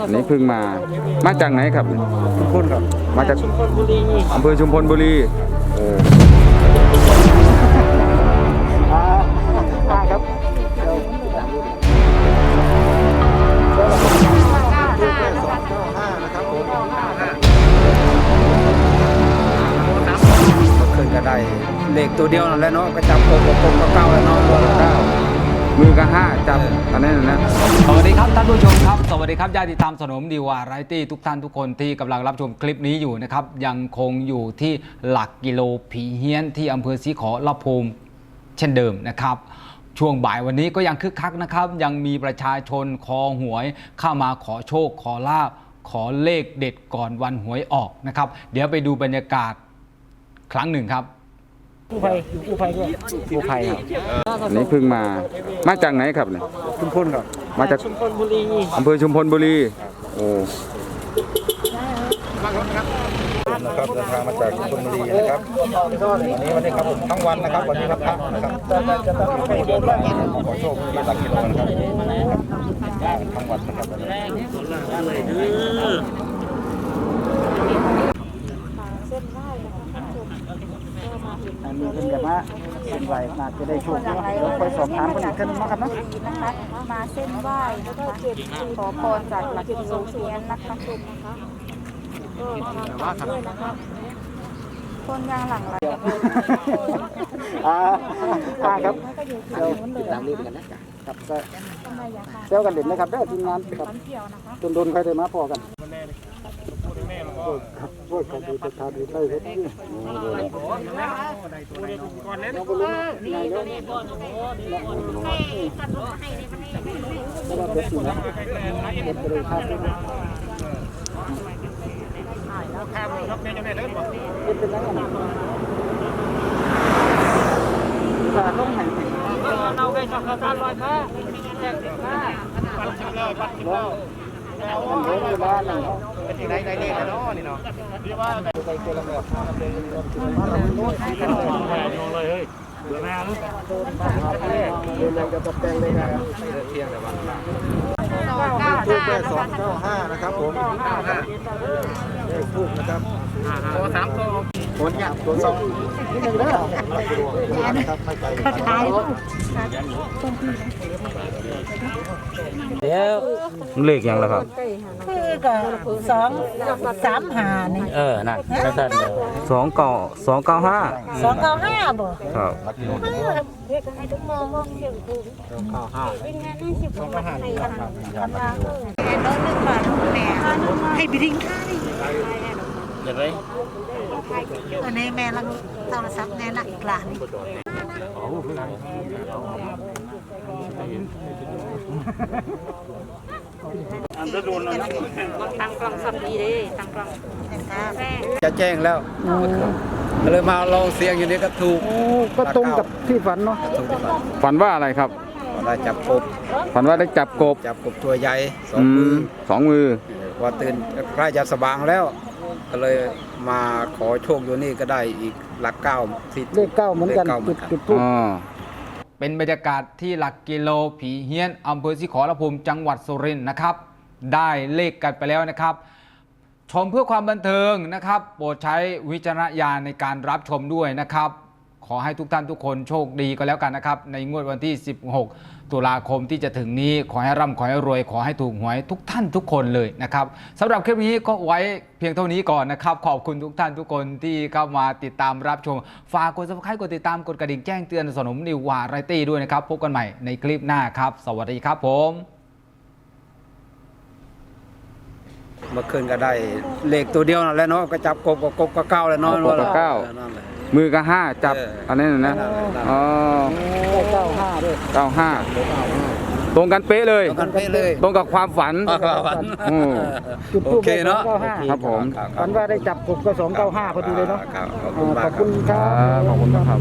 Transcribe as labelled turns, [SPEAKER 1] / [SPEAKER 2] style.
[SPEAKER 1] อันนี้เพิ่งมา มาจากไหนครับ
[SPEAKER 2] ทุกคนครับ
[SPEAKER 1] มาจาก
[SPEAKER 3] ชุมพลบุรี
[SPEAKER 1] อำเภอชุมพลบุรีโอ้
[SPEAKER 2] อ่าอ่าครับเพิ่นก็ได้เลขตัวเดียวนั่นแหละเนาะก็จับโกโกโกก็เก้าแล้วเนาะตัวละเก้า
[SPEAKER 1] มื อก็ห้าจับอันนั้นนะ
[SPEAKER 4] สวัสดีครับท่านผู้ชมครับ สวัสดีครับญาติธรรมสนมดีวาไรตี้ทุกท่านทุกคนที่กำลังรับชมคลิปนี้อยู่นะครับ ยังคงอยู่ที่หลักกิโลผีเฮี้ยนที่อำเภอศรีขอละภูมิเช่นเดิมนะครับช่วงบ่ายวันนี้ก็ยังคึกคักนะครับ ยังมีประชาชนคอหวยเข้ามาขอโชคขอลาบขอเลขเด็ดก่อนวันหวยออกนะครับ เดี๋ยวไปดูบรรยากาศครั้งหนึ่งครับ
[SPEAKER 3] กู้ภัยอยู่กู้ภัยด้วย
[SPEAKER 2] ผู้ภัยครับ
[SPEAKER 1] อันนี้เพิ่งมา มาจากไหนครับเนี่ย
[SPEAKER 2] ทุกคนครับ
[SPEAKER 1] มาจาก
[SPEAKER 3] ชุมพลบุรี
[SPEAKER 1] อำเภอชุมพลบุรีโอ้
[SPEAKER 2] นะครับเดินทางมาจากชลบุรีนะครับวันนี้วันนี้ครับผมทั้งวันนะครับวันนี้ครับพักนะครับขอโชคดีตักกิโลนะครับทั้งวันนะครับวันนี้ อันนี้เป็นแบบว่า เป็นไหวน่าจะได้โชคเนาะเดี๋ยวไปสอบถามคนอีกท่านนึงนะครับนะ
[SPEAKER 5] นะคะมาเส้นไหว้นะคะขอพรจากหลักกิโลเซียนนะคะก็ทำด้วยนะคะคนยางหลังไหล
[SPEAKER 2] อ่าอ่าครับเดี๋ยวติดตามรีบกันนะครับก็เซลกันเด่นนะครับได้อทีมงานครับโดนโดนๆใครได้มาพอกัน ครับโอ้ยขอบคุณประธานดีได้ครับน้องบอลลูนนายกไม่ได้เป็นสิ่งนะเป็นบริษัทเป็นเป็นยังไงสาต้องหัน
[SPEAKER 3] เราได้ชอบการลอยฟ้าแจกเด็กฟ้าปัดชิมเลยปัดชิมเลย
[SPEAKER 2] เยอะเวลาหนึ่ง
[SPEAKER 3] เป็นที่ไหนได้เลขแล้วเนาะนี่เนาะ
[SPEAKER 2] ไปเจอกันแบบเป็นเลยเฮ้ยเบื่อแม่เลยเลยจะตกแต่งเลยนะเที่ยงแต่วันทูบแค่สองเก้าห้านะครับผมเเลขทูบนะครับ
[SPEAKER 3] โอ้สามตัว
[SPEAKER 2] ผลเนี่ยผลสองนี่หนึ่งเด้อครับไม่ไกลครับ
[SPEAKER 1] เลขยังแล้วครับ
[SPEAKER 6] คือก็สองสามหานี่
[SPEAKER 7] เออนั่นนั่นเดียว
[SPEAKER 1] สองเก้าสองเก้าห้า
[SPEAKER 6] สองเก้าห้าบ่
[SPEAKER 1] ครับ
[SPEAKER 6] ให้บิดิ้งค่าย
[SPEAKER 7] เดี๋ยวไป
[SPEAKER 6] อันนี้แม่ลังโทรศัพท์แน่นักอีกหลาน
[SPEAKER 5] ตั้งกล้องสับดีเลยตั้งกล้อง
[SPEAKER 2] จะแจ้งแล้วก็เลยมาลองเสียงอยู่นี่ก็ถูก
[SPEAKER 3] ก็ตรงกับที่ฝันเนาะ
[SPEAKER 2] ถูกที่ฝัน
[SPEAKER 1] ฝันว่าอะไรครับ
[SPEAKER 2] ได้จับกบ
[SPEAKER 1] ฝันว่าได้จับกบ
[SPEAKER 2] จับกบตัวใหญ่สอ
[SPEAKER 1] อื
[SPEAKER 2] งมือ
[SPEAKER 1] มสองมือ
[SPEAKER 2] พอตื่นใกล้จะสว่างแล้ว ก็เลยมาขอโชคอยู่นี่ก็ได้อีกหลักเก้าที่
[SPEAKER 3] เลขเก้าเหมือนกัน
[SPEAKER 2] ลขเก้าเหมือนกัน
[SPEAKER 3] จุดทูบ
[SPEAKER 1] อ๋อ
[SPEAKER 4] เป็นบรรยากาศที่หลักกิโลผีเฮี้ยนอำเภอศรีขอรภูมิจังหวัดสุรินทร์นะครับ ได้เลขกันไปแล้วนะครับ ชมเพื่อความบันเทิงนะครับ โปรดใช้วิจารณญาณในการรับชมด้วยนะครับ ขอให้ทุกท่านทุกคนโชคดีก็แล้วกันนะครับ ในงวดวันที่ 16 ตุลาคมที่จะถึงนี้ ขอให้ร่ำขอให้รวย ขอให้ถูกหวยทุกท่านทุกคนเลยนะครับสำหรับคลิปนี้ก็ไว้เพียงเท่านี้ก่อนนะครับ ขอบคุณทุกท่านทุกคนที่เข้ามาติดตามรับชม ฝากกด subscribe กดติดตามกดกระดิ่งแจ้งเตือนสนมนิววาไรตี้ด้วยนะครับพบกันใหม่ในคลิปหน้าครับ สวัสดีครับผม
[SPEAKER 2] เมื่อคืนก็ได้เลขตัวเดียวนั่นแหละเนาะก็จับกบกับกบก็เก้าแล้วเนาะ
[SPEAKER 1] กบกับเก้า
[SPEAKER 2] ออนั่นแหละ
[SPEAKER 1] มือก็ห้าจับ
[SPEAKER 2] เอออั
[SPEAKER 1] อันนั้นนะ
[SPEAKER 2] นั่นแหละนั่นแหละ
[SPEAKER 1] อ๋อ
[SPEAKER 3] เก้าห้าด้วย
[SPEAKER 1] เก้าห้าตรงกันเป๊ะเลย
[SPEAKER 2] ตรงกันเป๊ะเลย
[SPEAKER 1] ตรงกับความฝัน
[SPEAKER 2] อ่าครับ
[SPEAKER 1] อืม
[SPEAKER 3] จุด
[SPEAKER 2] โอ
[SPEAKER 3] ทูบ
[SPEAKER 2] เคเนาะ
[SPEAKER 3] เก้าห้า
[SPEAKER 1] ครับผม
[SPEAKER 2] ครับ
[SPEAKER 3] ฝันว่าได้จับกบก็สองเก้าห้าพอดีเลยเนาะ
[SPEAKER 2] ครับขอบ
[SPEAKER 3] อ่า
[SPEAKER 2] คุณมาก
[SPEAKER 3] ขอบคุณค
[SPEAKER 1] ค
[SPEAKER 3] รั
[SPEAKER 1] รับบขอบคุณมากครับ